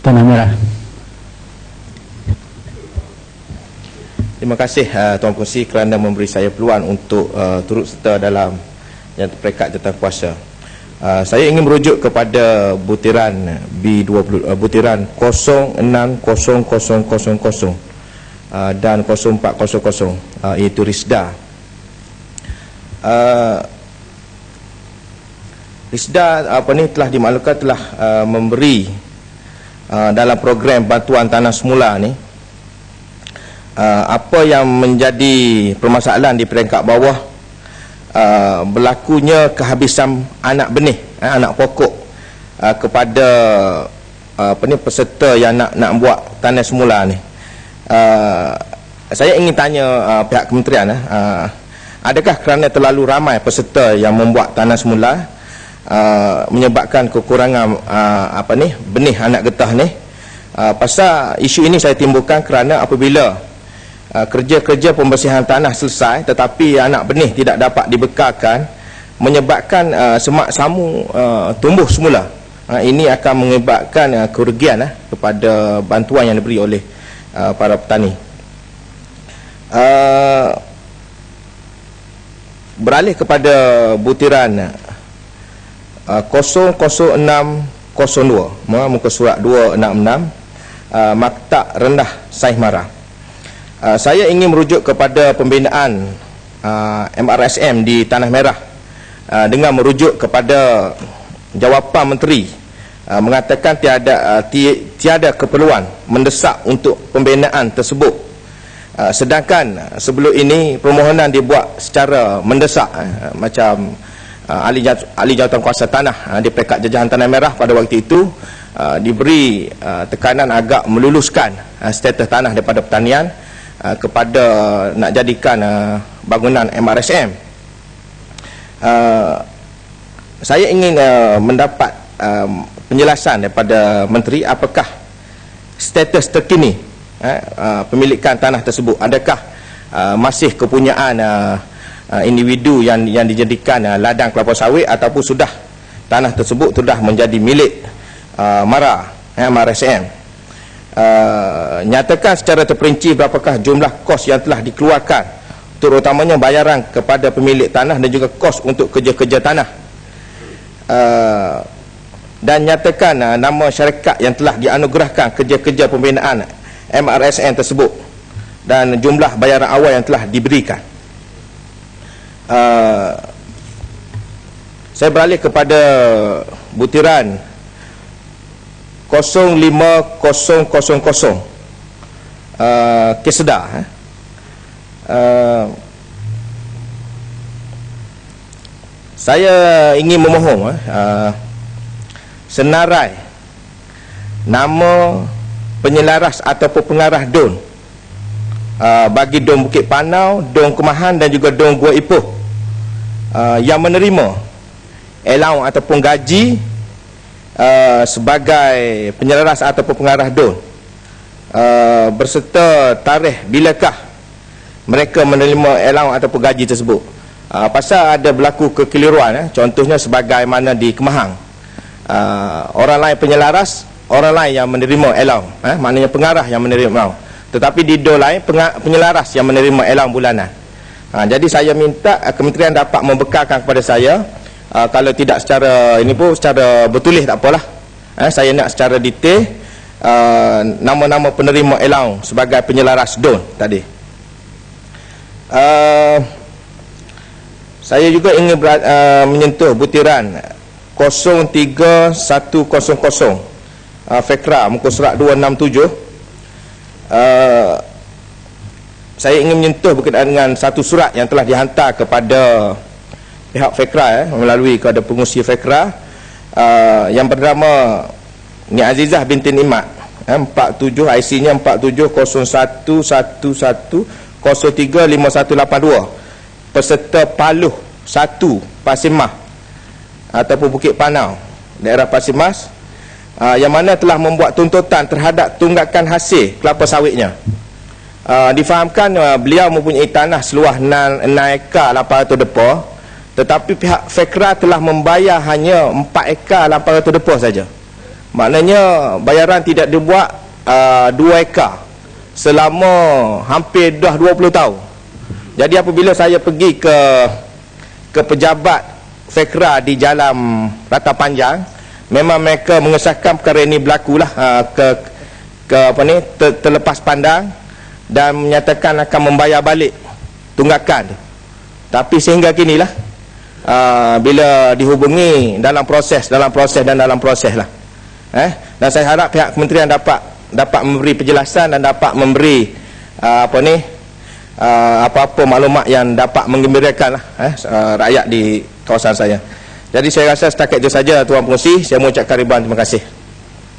Tanah Merah. Terima kasih uh, Tuan Pengerusi kerana memberi saya peluang untuk uh, turut serta dalam yang perekat jatuh kuasa. Uh, saya ingin merujuk kepada butiran B20 uh, butiran 060000 uh, dan 0400 uh, iaitu RISDA. Uh, RISDA apa ni telah dimaklumkan telah uh, memberi uh, dalam program bantuan tanah semula ni uh, apa yang menjadi permasalahan di peringkat bawah uh, berlakunya kehabisan anak benih eh, anak pokok uh, kepada uh, apa ni peserta yang nak nak buat tanah semula ni. Uh, saya ingin tanya uh, pihak kementerian uh, adakah kerana terlalu ramai peserta yang membuat tanah semula uh, menyebabkan kekurangan uh, apa ni benih anak getah ni. Uh, pasal isu ini saya timbulkan kerana apabila Uh, kerja-kerja pembersihan tanah selesai tetapi anak benih tidak dapat dibekalkan menyebabkan uh, semak samu uh, tumbuh semula. Uh, ini akan menyebabkan uh, kerugian uh, kepada bantuan yang diberi oleh uh, para petani. Uh, beralih kepada butiran uh, 00602 muka surat 266 uh, maktak rendah saiz marah. Uh, saya ingin merujuk kepada pembinaan uh, MRSM di Tanah Merah. Uh, dengan merujuk kepada jawapan menteri uh, mengatakan tiada uh, ti, tiada keperluan mendesak untuk pembinaan tersebut. Uh, sedangkan sebelum ini permohonan dibuat secara mendesak uh, macam uh, ahli, ahli jawatan kuasa tanah uh, di pekat jajahan Tanah Merah pada waktu itu uh, diberi tekanan agak meluluskan status tanah daripada pertanian kepada nak jadikan bangunan MRSM. Saya ingin mendapat penjelasan daripada menteri apakah status terkini pemilikan tanah tersebut adakah masih kepunyaan uh, uh, individu yang yang dijadikan uh, ladang kelapa sawit ataupun sudah tanah tersebut sudah menjadi milik uh, MARA uh, MRSM uh, nyatakan secara terperinci berapakah jumlah kos yang telah dikeluarkan terutamanya bayaran kepada pemilik tanah dan juga kos untuk kerja-kerja tanah. Uh, dan nyatakan uh, nama syarikat yang telah dianugerahkan kerja-kerja pembinaan MRSN tersebut dan jumlah bayaran awal yang telah diberikan uh, saya beralih kepada butiran 05000 uh, kesedah eh. uh, saya ingin memohon eh, uh, senarai nama penyelaras ataupun pengarah don uh, bagi don Bukit Panau, don Kemahan dan juga don Gua Ipoh uh, yang menerima allowance ataupun gaji uh, sebagai penyelaras ataupun pengarah don uh, berserta tarikh bilakah mereka menerima allowance ataupun gaji tersebut uh, pasal ada berlaku kekeliruan eh? contohnya sebagaimana di Kemahang uh, orang lain penyelaras orang lain yang menerima allowance eh? maknanya pengarah yang menerima allowance tetapi di do lain penyelaras yang menerima allowance bulanan uh, jadi saya minta uh, kementerian dapat membekalkan kepada saya uh, kalau tidak secara ini pun secara bertulis tak apalah. Eh, saya nak secara detail uh, nama-nama penerima elang sebagai penyelaras don tadi. Uh, saya juga ingin ber, uh, menyentuh butiran 03100 uh, Fekra muka surat 267 uh, saya ingin menyentuh berkaitan dengan satu surat yang telah dihantar kepada pihak FEKRA eh, melalui kepada pengusia FEKRA uh, yang bernama Ni Azizah binti Nimat eh, 47 IC nya 470111035182 peserta Paluh 1 Pasimah ataupun Bukit Panau daerah Pasimas uh, yang mana telah membuat tuntutan terhadap tunggakan hasil kelapa sawitnya uh, difahamkan uh, beliau mempunyai tanah seluas 6 ekar 800 depa tetapi pihak Fekra telah membayar hanya 4 ekar 800 depa saja. maknanya bayaran tidak dibuat uh, 2 ekar selama hampir dah 20 tahun jadi apabila saya pergi ke ke pejabat Fekra di Jalan Rata Panjang memang mereka mengesahkan perkara ini berlaku lah uh, ke ke apa ni ter, terlepas pandang dan menyatakan akan membayar balik tunggakan. Tapi sehingga kini lah uh, bila dihubungi dalam proses dalam proses dan dalam proses lah. Eh? Dan saya harap pihak kementerian dapat dapat memberi penjelasan dan dapat memberi uh, apa ni uh, apa-apa maklumat yang dapat menggembirakan lah, eh, uh, rakyat di kawasan saya. Jadi saya rasa setakat itu saja Tuan Pengusi saya mengucapkan ribuan terima kasih